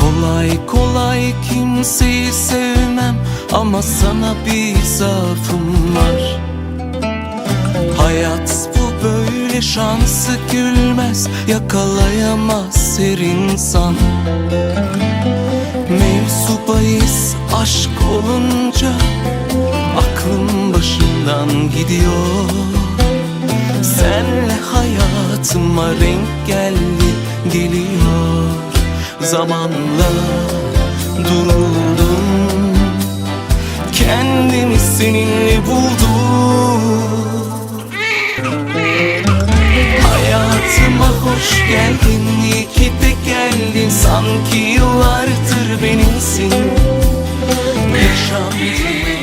Kolay kolay kimseyi sevmem Ama sana bir zaafım var. Hayat bu böyle şansı gülmez Yakalayamaz her insan. Mevzu bahis aşk olunca Aklım başımdan gidiyor Senle hayatıma renk geldi geliyor. Zamanla duruldum. Kendimi seninle buldum. Hayatıma hoş geldin iyi ki de geldin. Sanki yıllardır benimsin. Yaşamdım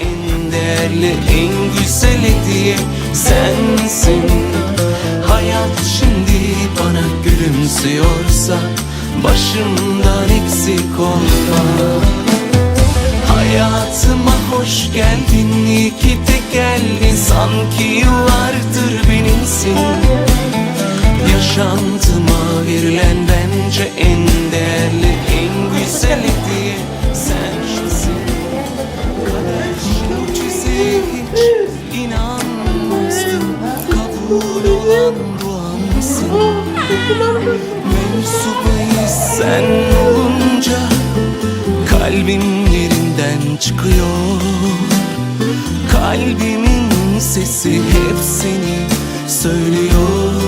en değerli en güzel hediye sensin Hayat şimdi bana gülümsüyorsa Başımdan eksik olma Hayatıma hoş geldin iyi ki de geldin Sanki yıllardır benimsin Yaşantıma verilen bence en değerli en güzel hediye sensin Kader mucize hiç inanmazdım duamsın Mevzubayı sen olunca Kalbim yerinden çıkıyor. Kalbimin sesi hep seni söylüyor